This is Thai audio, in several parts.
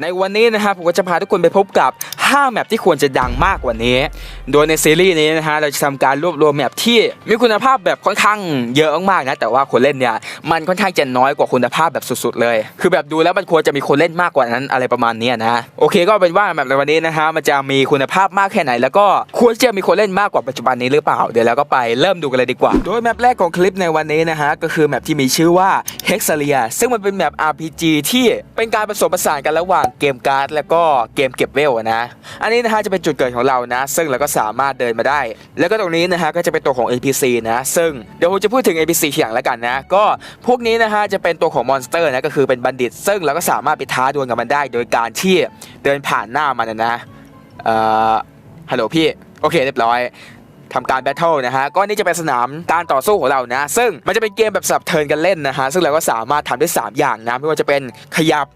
ในวันนี้นะครับผมก็จะพาทุกคนไปพบกับ 5 แมปที่ควรจะดังมากกว่านี้ โดยในซีรีส์นี้นะฮะเราจะทำการรวบรวมแมปที่มีคุณภาพแบบค่อนข้างเยอะมากๆนะแต่ว่าคนเล่นเนี่ยมันค่อนข้างจะน้อยกว่าคุณภาพแบบสุดๆเลย คือแบบดูแล้วมันควรจะมีคนเล่นมากกว่านั้นอะไรประมาณนี้นะโอเคก็เป็นว่าแมปในวันนี้นะฮะมันจะมีคุณภาพมากแค่ไหน แล้วก็ควรจะมีคนเล่นมากกว่าปัจจุบันนี้หรือเปล่าเดี๋ยวเราก็ไปเริ่มดูกันเลยดีกว่า โดยแมปแรกของคลิปในวันนี้นะฮะก็คือแมปที่มีชื่อว่า Hexalia ซึ่งมันเป็นแมป RPG ที่เป็นการผสมผสานกันระหว่างเกมการ์ดแล้วก็เกมเก็บเวลนะ อันนี้นะฮะจะเป็นจุดเกิดของเรานะ ซึ่งเราก็สามารถเดินมาได้ แล้วก็ตรงนี้นะฮะก็จะเป็นตัวของ NPC นะ ซึ่งเดี๋ยวผมจะพูดถึง NPC ทีหลังแล้วกันนะ ก็พวกนี้นะฮะจะเป็นตัวของมอนสเตอร์นะก็คือเป็นบัณฑิต ซึ่งเราก็สามารถไปท้าดวลกับมันได้ โดยการที่เดินผ่านหน้ามันนะนะเอ่อฮัลโหลพี่โอเคเรียบร้อย ทำการแบทเทิลนะฮะก็นี่จะเป็นสนามการต่อสู้ของเรานะ ซึ่งมันจะเป็นเกมแบบสับเทิร์นกันเล่นนะฮะซึ่งเราก็สามารถทำได้ 3 อย่างนะไม่ว่าจะเป็นขยับ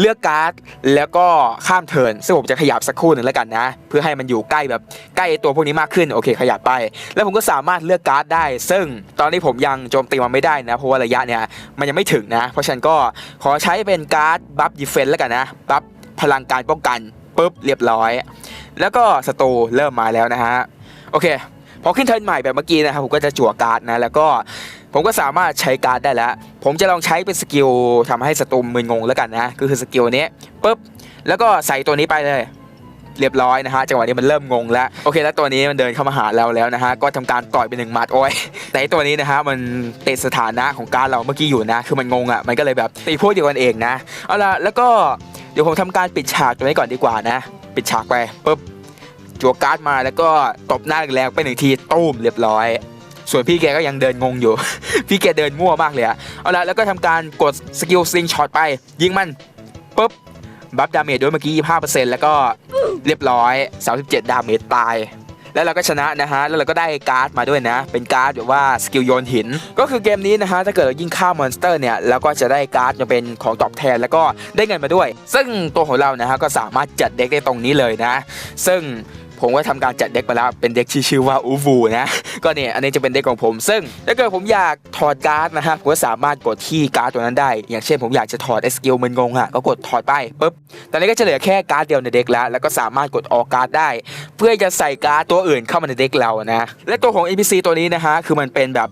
เลือกการ์ดแล้วก็ข้ามเทิร์นซึ่งผมจะขยับสักครู่หนึ่งแล้วกันนะ เพื่อให้มันอยู่ใกล้แบบใกล้ตัวพวกนี้มากขึ้นโอเค ขยับไป แล้วผมก็สามารถเลือกการ์ดได้ ซึ่งตอนนี้ผมยังโจมตีมันไม่ได้นะ เพราะว่าระยะเนี่ยมันยังไม่ถึงนะ เพราะฉะนั้นก็ขอใช้เป็นการ์ดบัฟดิเฟนแล้วกันนะบัฟพลังการป้องกันปุ๊บเรียบร้อย แล้วก็สตูเริ่มมาแล้วนะฮะโอเค พอขึ้นเทิร์นใหม่แบบเมื่อกี้นะครับผมก็จะจั่วการ์ดนะแล้วก็ผมก็สามารถใช้การ์ดได้แล้ว ผมจะลองใช้เป็นสกิลทำให้ศัตรูมึนงงแล้วกันนะก็คือสกิลนี้ปุ๊บแล้วก็ใส่ตัวนี้ไปเลย เรียบร้อยนะฮะจังหวะนี้มันเริ่มงงแล้วโอเค แล้วตัวนี้มันเดินเข้ามาหาเราแล้วนะฮะก็ทำการต่อยไปหนึ่งมัดโอ้ยแต่ตัวนี้นะฮะมันติดสถานะของการเราเมื่อกี้อยู่นะ คือมันงงอะมันก็เลยแบบตีพวกเดียวกันเองนะเอาล่ะแล้วก็เดี๋ยวผมทำการปิดฉากตัวนี้ก่อนดีกว่านะ ปิดฉากไปปุ๊บ จั่วการ์ดมาแล้วก็ตบหน้าแรงไปหนึ่งทีตุ้มเรียบร้อย ส่วนพี่แกก็ยังเดินงงอยู่ พี่แกเดินมั่วมากเลยอะเอาละแล้วก็ทำการกดสกิลซิงช็อตไป ยิงมันปุ๊บบัฟดาเมจด้วยเมื่อกี้ 25%แล้วก็เรียบร้อย 37 ดาเมจตาย แล้วเราก็ชนะนะฮะ แล้วเราก็ได้การ์ดมาด้วยนะ เป็นการ์ดแบบว่าสกิลโยนหิน ก็คือเกมนี้นะฮะ ถ้าเกิดเรายิงฆ่ามอนสเตอร์เนี่ย เราก็จะได้การ์ดมาเป็นของตอบแทน แล้วก็ได้เงินมาด้วย ซึ่งตัวของเรานะฮะ ก็สามารถจัดเด็กได้ตรงนี้เลยนะ ซึ่ง ผมก็ทำการจัดเด็กมาแล้วเป็นเด็กที่ชื่อว่าอูฟูนะก็เนี่ยอันนี้จะเป็นเด็กของผม ซึ่งถ้าเกิดผมอยากถอดการ์ดนะฮะผมก็สามารถกดที่การ์ดตัวนั้นได้ อย่างเช่นผมอยากจะถอดไอสกิลมันงงอะก็กดถอดไปปุ๊บตอนนี้ก็จะเหลือแค่การ์ดเดียวในเด็กแล้ว แล้วก็สามารถกดออกการ์ดได้ เพื่อจะใส่การ์ดตัวอื่นเข้ามาในเด็กเรานะและตัวของ NPC ตัวนี้นะฮะคือมันเป็นแบบ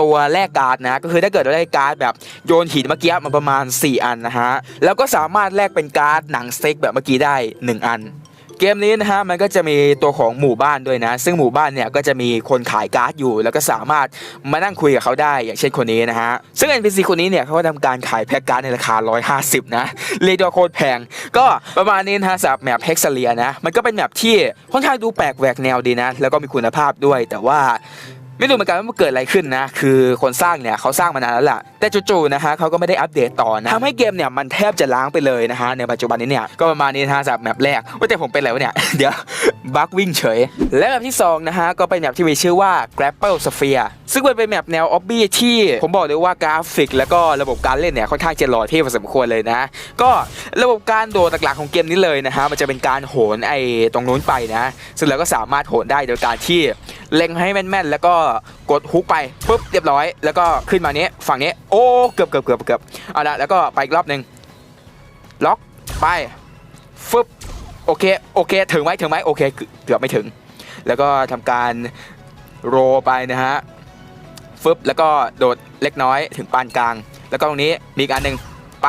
ตัวแลกการ์ดนะก็คือถ้าเกิดเราได้การ์ดแบบโยนหินเมื่อกี้มันประมาณ 4 อันนะฮะแล้วก็สามารถแลกเป็นการ์ดหนังสเต็กแบบเมื่อกี้ได้ 1 อัน เกมนี้นะฮะมันก็จะมีตัวของหมู่บ้านด้วยนะ ซึ่งหมู่บ้านเนี่ยก็จะมีคนขายการ์ดอยู่ แล้วก็สามารถมานั่งคุยกับเขาได้อย่างเช่นคนนี้นะฮะซึ่ง NPC คนนี้เนี่ยเขาก็ทำการขายแพ็กการ์ดในราคา 150 นะเรียกได้ว่าโคตรแพง ก็ประมาณนี้นะฮะสำหรับแมปเฮกซเลียนะมันก็เป็นแมปที่ค่อนข้างดูแปลกแหวกแนวดีนะ แล้วก็มีคุณภาพด้วยแต่ว่า ไม่รู้เหมือนกันว่ามันเกิดอะไรขึ้นนะ คือคนสร้างเนี่ยเขาสร้างมานานแล้วแหละแต่จู่ๆนะฮะเขาก็ไม่ได้อัปเดตต่อนะทำให้เกมเนี่ยมันแทบจะล้างไปเลยนะฮะในปัจจุบันนี้เนี่ยก็ประมาณนี้นะฮะสำหรับแมปแรกว่าแต่ผมเป็นอะไรวะเนี่ยเดี๋ยวบักวิ่งเฉย และแมปที่2นะฮะก็เป็นแมปที่มีชื่อว่า Grapple Sphere ซึ่งมันเป็นแมปแนวออบบี้ที่ผมบอกเลยว่ากราฟิก แล้วก็ระบบการเล่นเนี่ยค่อนข้างจะหล่อเท่พอสมควรเลยนะ ก็ระบบการโดดหลักๆของเกมนี้เลยนะฮะมันจะเป็นการโหนไอ้ตรงนู้นไปนะ ซึ่งเราก็สามารถโหนได้โดยการที่เล็งให้แม่นๆ แล้วก็กดฮุกไปปุ๊บเรียบร้อย แล้วก็ขึ้นมานี้ฝั่งนี้โอ้เกือบเกือบเกือบเกือบเอาละแล้วก็ไปอีกรอบหนึ่งล็อกไปฟึบโอเคโอเคถึงไหมถึงไหมโอเคเกือบไม่ถึง แล้วก็ทำการโรไปนะฮะฟึบแล้วก็โดดเล็กน้อยถึงปานกลาง แล้วก็ตรงนี้มีอีกอันหนึ่งไป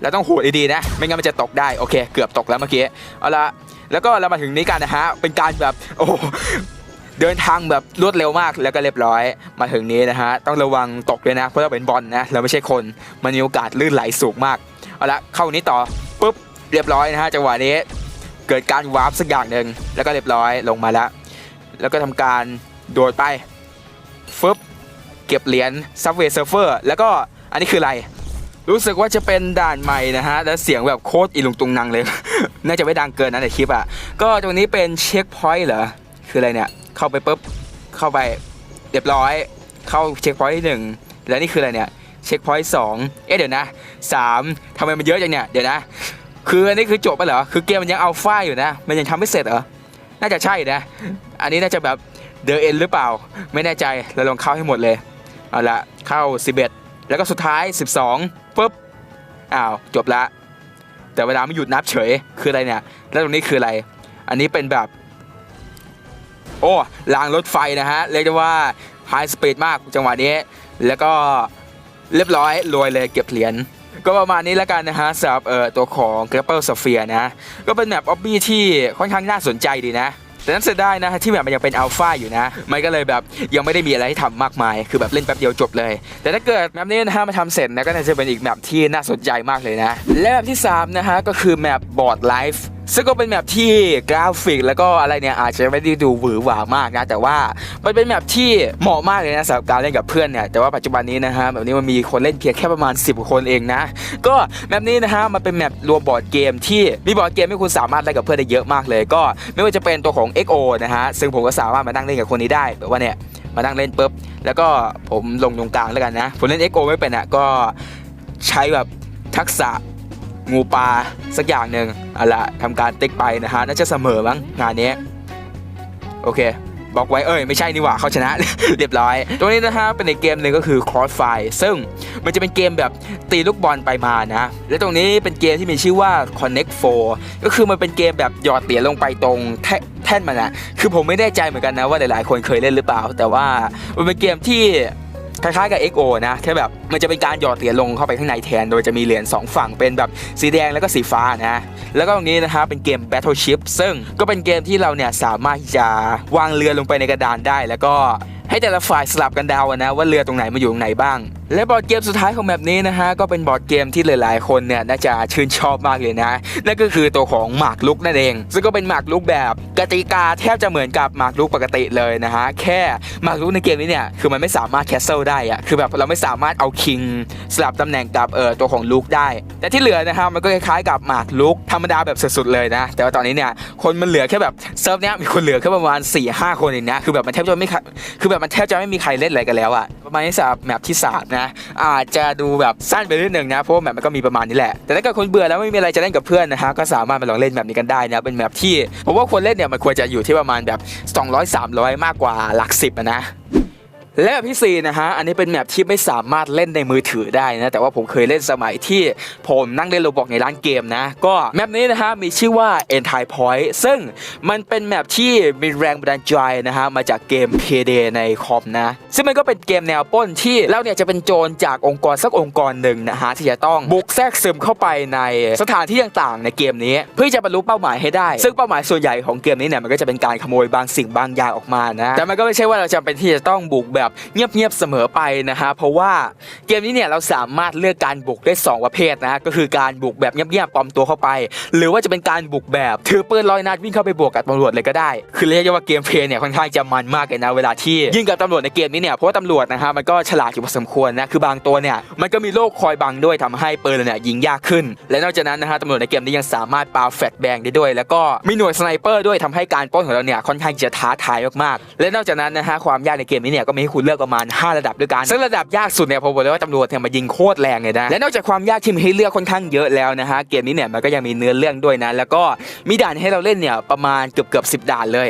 แล้วต้องหูดดีๆนะ ไม่งั้นมันจะตกได้ โอเค เกือบตกแล้วเมื่อกี้ เอาละแล้วก็เรามาถึงนี้กันนะฮะ เป็นการแบบ โอ้ เดินทางแบบรวดเร็วมากแล้วก็เรียบร้อย มาถึงนี้นะฮะต้องระวังตกด้วยนะเพราะเราเป็นบอลนะเราไม่ใช่คนมันมีโอกาสลื่นไหลสูงมากเอาละเข้านี้ต่อปุ๊บเรียบร้อยนะฮะจังหวะนี้เกิดการวาร์ปสักอย่างหนึ่งแล้วก็เรียบร้อยลงมาแล้ว แล้วก็ทำการโดดไปฟึบเก็บเหรียญซับเวย์เซิร์ฟเวอร์แล้วก็อันนี้คืออะไร รู้สึกว่าจะเป็นด่านใหม่นะฮะแล้วเสียงแบบโคตรอีลุงตุงนังเลย น่าจะไม่ดังเกินนะในคลิปอะก็ตรงนี้เป็นเช็คพอยต์เหรอคืออะไรเนี่ย เข้าไปปุ๊บเข้าไปเรียบร้อย เข้าเช็คพอยต์ที่หนึ่งแล้วนี่คืออะไรเนี่ยเช็คพอยต์สองเอ๊ะเดี๋ยวนะสามทำไมมันเยอะจังเนี่ยเดี๋ยวนะ คืออันนี้คือจบไปเหรอคือเกมมันยังเอัลฟาอยู่นะ มันยังทำไม่เสร็จเหรอน่าจะใช่นะ อันนี้น่าจะแบบเดอเอ็นหรือเปล่า ไม่แน่ใจเราลองเข้าให้หมดเลยเอาละเข้า 11 แล้วก็สุดท้าย 12ปุ๊บอ้าวจบละแต่เวลาไม่หยุดนับเฉยคืออะไรเนี่ยแล้วตรงนี้คืออะไร อันนี้เป็นแบบ โอ้รางรถไฟนะฮะเรียกได้ว่าไฮสปีดมากจังหวะนี้ แล้วก็เรียบร้อยรวยเลยเก็บเหรียญก็ประมาณนี้แล้วกันนะฮะสำหรับเอ่อตัวของ g r a p p l e Sphere นะ ก็เป็นแมปออบบี้ที่ค่อนข้างน่าสนใจดีนะ แต่นั้นเสียดายนะฮะที่แบบมันยังเป็นอัลฟาอยู่นะ มันก็เลยแบบยังไม่ได้มีอะไรให้ทำมากมาย คือแบบเล่นแป๊บเดียวจบเลย แต่ถ้าเกิดแมปนี้นะฮะมาทำเสร็จนะก็น่าจะเป็นอีกแมปที่น่าสนใจมากเลยนะ และแมปที่3นะฮะก็คือแมปบอร์ดไลฟ์ซึ่งก็เป็นแมปที่กราฟิกแล้วก็อะไรเนี่ยอาจจะไม่ได้ดูหวือหวามากนะ แต่ว่ามันเป็นแมปที่เหมาะมากเลยนะสำหรับการเล่นกับเพื่อนเนี่ยแต่ว่าปัจจุบันนี้นะฮะแบบนี้มันมีคนเล่นเพียงแค่ประมาณ 10 คนเองนะ ก็แมปนี้นะฮะมันเป็นแมปรวมบอร์ดเกมที่มีบอร์ดเกมให้คุณสามารถเล่นกับเพื่อนได้เยอะมากเลย ก็ไม่ว่าจะเป็นตัวของ XO นะฮะซึ่งผมก็สามารถมานั่งเล่นกับคนนี้ได้แบบว่าเนี่ยมานั่งเล่นปุ๊บแล้วก็ผมลงตรงกลางแล้วกันนะผมเล่น XO ไม่เป็นอะก็ใช้แบบทักษะ งูปลาสักอย่างหนึ่งเอาละทำการติ๊กไปนะฮะน่าจะเสมอมั้งงานนี้โอเคบอกไว้เอ้ยไม่ใช่นี่หว่าเขาชนะ เรียบร้อยตัวนี้นะฮะเป็นอีกเกมหนึ่งก็คือ Crossfire ซึ่งมันจะเป็นเกมแบบตีลูกบอลไปมานะ และตรงนี้เป็นเกมที่มีชื่อว่า Connect 4 ก็คือมันเป็นเกมแบบหยอดเหรียญลงไปตรงแท่นมันนะคือผมไม่แน่ใจเหมือนกันนะว่าหลายๆคนเคยเล่นหรือเปล่า แต่ว่ามันเป็นเกมที่ คล้ายๆกับ XO นะแค่แบบมันจะเป็นการหยอดเหรียญลงเข้าไปข้างในแทน โดยจะมีเหรียญสองฝั่งเป็นแบบสีแดงแล้วก็สีฟ้านะแล้วก็ตรงนี้นะฮะเป็นเกม Battleship ซึ่งก็เป็นเกมที่เราเนี่ยสามารถที่จะวางเรือลงไปในกระดานได้ แล้วก็ให้แต่ละฝ่ายสลับกันดาวะนะว่าเรือตรงไหนมาอยู่ตรงไหนบ้างและบอร์ดเกมสุดท้ายของแบบนี้นะฮะก็เป็นบอร์ดเกมที่หลาย ๆ คนเนี่ยน่าจะชื่นชอบมากเลยนะ นั่นก็คือตัวของหมากลุกนั่นเอง ซึ่งก็เป็นหมากลุกแบบกติกาแทบจะเหมือนกับหมากลุกปกติเลยนะฮะแค่หมากลุกในเกมนี้เนี่ยคือมันไม่สามารถแคสเซิลได้อะคือแบบเราไม่สามารถเอาคิงสลับตำแหน่งกับเออตัวของลุกได้ แต่ที่เหลือนะฮะมันก็คล้ายๆกับหมากลุกธรรมดาแบบสุดๆเลยนะ แต่ว่าตอนนี้เนี่ยคนมันเหลือแค่แบบเซิร์ฟเนี้ยมีคนเหลือแค่ประมาณ4ี่ห้าคนเองนะคือแบบมันแทบจะไม่คือแบบมันแทบจะไม่มีใครเล่นอะไรกันแล้วอะประมาณนี้สำหรับแมปที่สามนะอาจจะดูแบบสั้นไปนิดหนึ่งนะเพราะว่าแมปมันก็มีประมาณนี้แหละ แต่ถ้าเกิดคนเบื่อแล้วไม่มีอะไรจะเล่นกับเพื่อนนะฮะก็สามารถมาลองเล่นแบบนี้กันได้นะเป็นแมปที่ผมว่าคนเล่นเนี่ยมันควรจะอยู่ที่ประมาณแบบ 200 300 มากกว่าหลักสิบอะนะ และแบบที่สีนะฮะ อันนี้เป็นแมปที่ไม่สามารถเล่นในมือถือได้นะ แต่ว่าผมเคยเล่นสมัยที่ผมนั่งเล่นโรบอกในร้านเกมนะ ก็แมปนี้นะฮะ มีชื่อว่า End Time Point ซึ่งมันเป็นแมปที่มีแรงบันดาลใจนะฮะ มาจากเกม Payday ในคอมนะ ซึ่งมันก็เป็นเกมแนวป้นที่เราเนี่ยจะเป็นโจรจากองค์กรสักองค์กรหนึ่งนะฮะ ที่จะต้องบุกแทรกซึมเข้าไปในสถานที่ต่างๆ ในเกมนี้ เพื่อจะบรรลุเป้าหมายให้ได้ ซึ่งเป้าหมายส่วนใหญ่ของเกมนี้เนี่ยมันก็จะเป็นการขโมยบางสิ่งบางอย่างออกมานะ แต่มันก็ไม่ใช่ว่าเราจำเป็นที่จะต้องบุกแบบเงียบๆเสมอไปนะฮะเพราะว่าเกมนี้เนี่ยเราสามารถเลือกการบุกได้สองประเภทนะฮะก็คือการบุกแบบเงียบๆปลอมตัวเข้าไป หรือว่าจะเป็นการบุกแบบถือปืนลอยนัดวิ่งเข้าไปบวกกับตำรวจเลยก็ได้ คือเรียกได้ว่าเกมเพลย์เนี่ยค่อนข้างจะมันมากเลยนะเวลาที่ยิงกับตำรวจในเกมนี้เนี่ยเพราะว่าตำรวจนะฮะมันก็ฉลาดอยู่พอสมควรนะคือบางตัวเนี่ยมันก็มีโล่คอยบังด้วยทำให้ปืนเนี่ยยิงยากขึ้น และนอกจากนั้นนะฮะตำรวจในเกมนี้ยังสามารถปาแฟลชแบงได้ด้วย แล้วก็มีหน่วยสไนเปอร์ด้วยทำให้การปล้นของเราเนี่ยค่อนข้างจะท้าทายมากๆและนอกจากนั้นนะฮะความยากในเกมนี้เนี่ยก็มีคุณเลือกประมาณ 5 ระดับด้วยกันซึ่งระดับยากสุดเนี่ยผมบอกเลยว่าตำรวจเนี่ยมายิงโคตรแรงเลยนะและนอกจากความยากที่มีให้เลือกค่อนข้างเยอะแล้วนะฮะเกมนี้เนี่ยมันก็ยังมีเนื้อเรื่องด้วยนะ แล้วก็มีด่านให้เราเล่นเนี่ยประมาณเกือบเกือบสิด่านเลย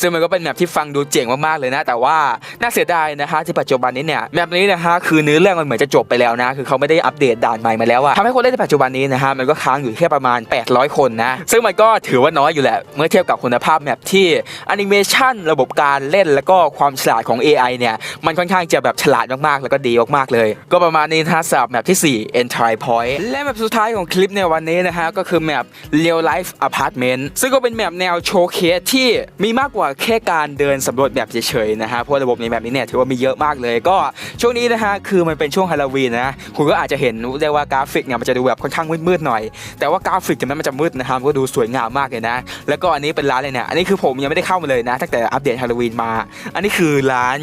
ซึ่งมันก็เป็นแมปที่ฟังดูเจ๋งมากๆเลยนะ แต่ว่าน่าเสียดายนะฮะที่ปัจจุบันนี้เนี่ยแมปนี้นะฮะคือเนื้อเรื่องมันเหมือนจะจบไปแล้วนะคือเขาไม่ได้อัปเดตด่านใหม่มาแล้วอะทำให้คนเล่นในปัจจุบันนี้นะฮะมันก็ค้างอยู่แค่ประมาณ 800 คนนะซึ่งมันก็ถือว่าน้อยอยู่แหละเมื่อเทียบกับคุณภาพแมปที่แอนิเมชันระบบการเล่นแล้วก็ความฉลาดของ AI เนี่ยมันค่อนข้างจะแบบฉลาดมากๆ แล้วก็ดีมากๆเลย ก็ประมาณนี้นะฮะสำหรับแมปที่ 4 Entry Point และแมปสุดท้ายของคลิปในวันนี้นะฮะก็คือแมป Real Life Apartment ซึ่งก็เป็นแมปแนวโชว์เคสที่มีมากกว่าแค่การเดินสำรวจแบบเฉยๆนะฮะเพราะระบบในแมปนี้เนี่ยถือว่ามีเยอะมากเลย ก็ช่วงนี้นะฮะคือมันเป็นช่วงฮาโลวีนนะคุณก็อาจจะเห็นได้ว่ากราฟิกเนี่ยมันจะดูแบบค่อนข้างมืดๆหน่อย แต่ว่ากราฟิกถึงแม้มันจะมืดนะฮะมันก็ดูสวยงามมากเลยนะ แล้วก็อันนี้เป็นร้านเลยเนี่ยอันนี้คือผมยังไม่ได้เข้ามาเลยนะตั้งแต่อัปเดตฮาโลวีนมา อันนี้คือร้าน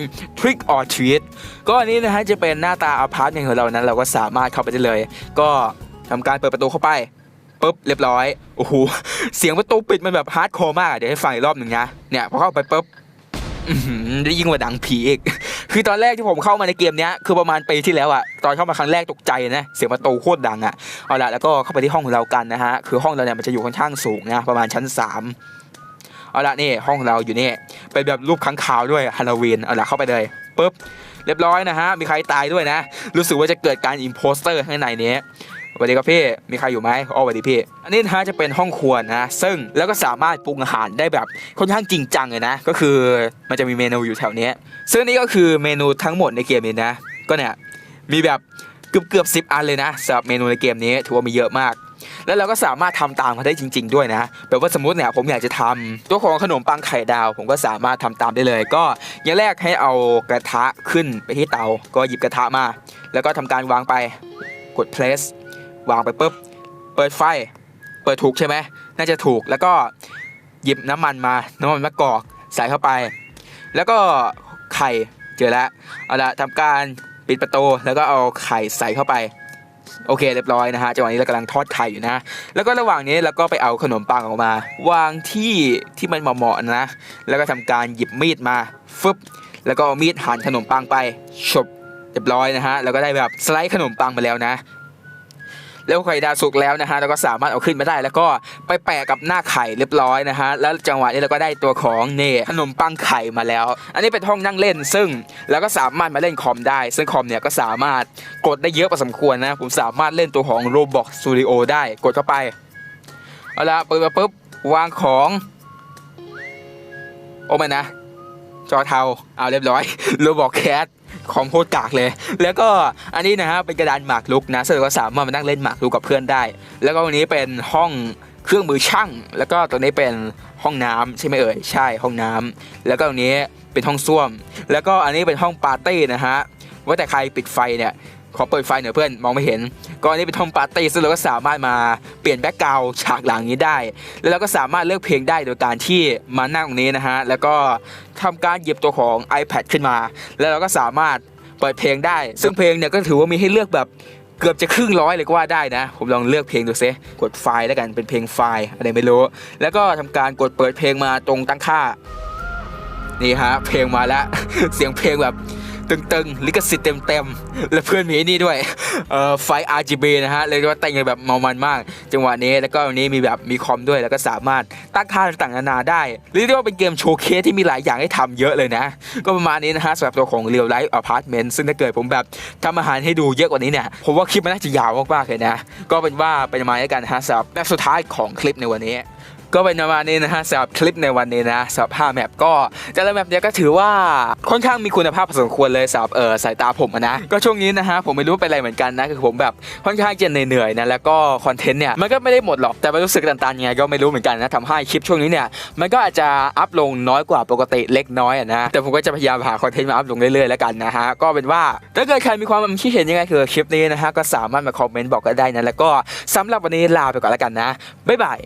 Trick or Treat ก็อันนี้นะฮะจะเป็นหน้าตาอพาร์ตเมนต์ของเรานั้น เราก็สามารถเข้าไปได้เลย ก็ทำการเปิดประตูเข้าไปปุ๊บเรียบร้อยโอ้โหเสียงประตูปิดมันแบบฮาร์ดคอร์มากเดี๋ยวให้ฟังอีกรอบหนึ่งนะเนี่ยพอเข้าไปปุ๊บได้ยิ่งกว่าดังผีอีก คือตอนแรกที่ผมเข้ามาในเกมเนี้ยคือประมาณปีที่แล้วอะตอนเข้ามาครั้งแรกตกใจนะ เสียงประตูโคตรดังอะเอาละแล้วก็เข้าไปที่ห้องของเรากันนะฮะ คือห้องเราเนี่ยมันจะอยู่ค่อนข้างสูงนะ ประมาณชั้นสาม เอาละนี่ห้องเราอยู่นี่เป็นแบบรูปค้างคาวด้วยฮาโลวีนเอาละเข้าไปเลยปุ๊บเรียบร้อยนะฮะมีใครตายด้วยนะ รู้สึกว่าจะเกิดการอิมโพสเตอร์ข้างในนี้สวัสดีครับพี่ มีใครอยู่ไหมอ๋อสวัสดีพี่ อันนี้นะจะเป็นห้องครัวนะ ซึ่งแล้วก็สามารถปรุงอาหารได้แบบค่อนข้างจริงจังเลยนะ ก็คือมันจะมีเมนูอยู่แถวนี้ซึ่งนี่ก็คือเมนูทั้งหมดในเกมนี้นะ ก็เนี่ยมีแบบเกือบเกือบสิบอันเลยนะสำหรับเมนูในเกมนี้ถือว่ามีเยอะมาก แล้วเราก็สามารถทำตามเขาได้จริง ๆ ด้วยนะแบบว่าสมมติเนี่ยผมอยากจะทำตัวของขนมปังไข่ดาว ผมก็สามารถทำตามได้เลย ก็อย่างแรกให้เอากระทะขึ้นไปที่เตา ก็หยิบกระทะมา แล้วก็ทำการวางไปกด place วางไปปุ๊บเปิดไฟ เปิดถูกใช่ไหมน่าจะถูกแล้วก็หยิบน้ำมันมา น้ำมันมะกอกใส่เข้าไป แล้วก็ไข่เจอแล้วเอาละทำการปิดประตูแล้วก็เอาไข่ใส่เข้าไป โอเคเรียบร้อยนะฮะจังหวะนี้เรากำลังทอดไข่อยู่นะ แล้วก็ระหว่างนี้เราก็ไปเอาขนมปังออกมา วางที่ที่มันเหมาะๆนะ แล้วก็ทำการหยิบมีดมาฟึบแล้วก็เอามีดหั่นขนมปังไปฉบเรียบร้อยนะฮะแล้วก็ได้แบบสไลด์ขนมปังมาแล้วนะ แล้วไข่ดาวสุกแล้วนะฮะเราก็สามารถเอาขึ้นมาได้ แล้วก็ไปแปะกับหน้าไข่เรียบร้อยนะฮะแล้วจังหวะนี้เราก็ได้ตัวของเน่ขนมปังไข่มาแล้ว อันนี้เป็นห้องนั่งเล่น ซึ่งเราก็สามารถมาเล่นคอมได้ ซึ่งคอมเนี่ยก็สามารถกดได้เยอะพอสมควรนะผมสามารถเล่นตัวของ Roblox Studio ได้กดเข้าไปเอาละเปิดมาปุ๊บวางของโอ้ไม่นะจอเทาเอาเรียบร้อยโรบอกแคส ของโคตรกากเลย แล้วก็อันนี้นะฮะเป็นกระดานหมากรุกนะซึ่งเราก็สามารถมานั่งเล่นหมากรุกกับเพื่อนได้ แล้วก็วันนี้เป็นห้องเครื่องมือช่าง แล้วก็ตรงนี้เป็นห้องน้ำใช่ไหมเอ่ยใช่ห้องน้ำแล้วก็ตรงนี้เป็นห้องส้วม แล้วก็อันนี้เป็นห้องปาร์ตี้นะฮะว่าแต่ใครปิดไฟเนี่ย ขอเปิดไฟหน่อยเพื่อนมองไม่เห็นก็อันนี้เป็นห้องปาร์ตี้ซึ่งเราก็สามารถมาเปลี่ยนแบ็กกราวฉากหลังนี้ได้ แล้วเราก็สามารถเลือกเพลงได้โดยการที่มานั่งตรงนี้นะฮะแล้วก็ทำการหยิบตัวของ iPad ขึ้นมา แล้วเราก็สามารถเปิดเพลงได้ ซึ่งเพลงเนี่ยก็ถือว่ามีให้เลือกแบบเกือบจะครึ่งร้อยเลยก็ว่าได้นะ ผมลองเลือกเพลงดูซิกดไฟล์แล้วกันเป็นเพลงไฟล์อะไรไม่รู้ แล้วก็ทำการกดเปิดเพลงมาตรงตั้งค่า นี่ฮะเพลงมาแล้ว เสียงเพลงแบบ ตึงๆ ลิขสิทธิ์เต็มๆ และเพื่อนมีไอ้นี่ด้วยเอ่อไฟ RGB นะฮะเลยกว่าแต่งกันแบบเมามันมาก จังหวะนี้แล้วก็วันนี้มีแบบมีคอมด้วยแล้วก็สามารถตั้งค่าต่างๆนานาได้เรียกได้ว่าเป็นเกมโชว์เคสที่มีหลายอย่างให้ทำเยอะเลยนะ ก็ประมาณนี้นะฮะสำหรับตัวของ Real Life Apartment ซึ่งถ้าเกิดผมแบบทำอาหารให้ดูเยอะกว่านี้เนี่ยผมว่าคลิปมันน่าจะยาวมากๆเลยนะ ก็เป็นว่าเป็นมาแล้วกันฮะสำหรับแบบสุดท้ายของคลิปในวันนี้ ก็เป็นประมาณนี้นะฮะสำหรับคลิปในวันนี้นะสำหรับ5แมปก็แต่ละแมปเนี้ยก็ถือว่าค่อนข้างมีคุณภาพพอสมควรเลยสำหรับเออสายตาผมนะก็ช่วงนี้นะฮะผมไม่รู้เป็นอะไรเหมือนกันนะคือผมแบบค่อนข้างจะเหนื่อยๆนะแล้วก็คอนเทนต์เนี่ยมันก็ไม่ได้หมดหรอกแต่มันรู้สึกตันๆยังไงก็ไม่รู้เหมือนกันนะทำให้คลิปช่วงนี้เนี่ยมันก็อาจจะอัพลงน้อยกว่าปกติเล็กน้อยนะแต่ผมก็จะพยายามหาคอนเทนต์มาอัพลงเรื่อยๆแล้วกันนะฮะก็เป็นว่าถ้าเกิดใครมีความคิดเห็นยังไงคือคลิปนี้นะฮะก็สามารถมาคอมเมนต์บอกกันได้นะแล้วก็สำหรับวันนี้ลาไปก่อนแล้วกันนะบ๊ายบาย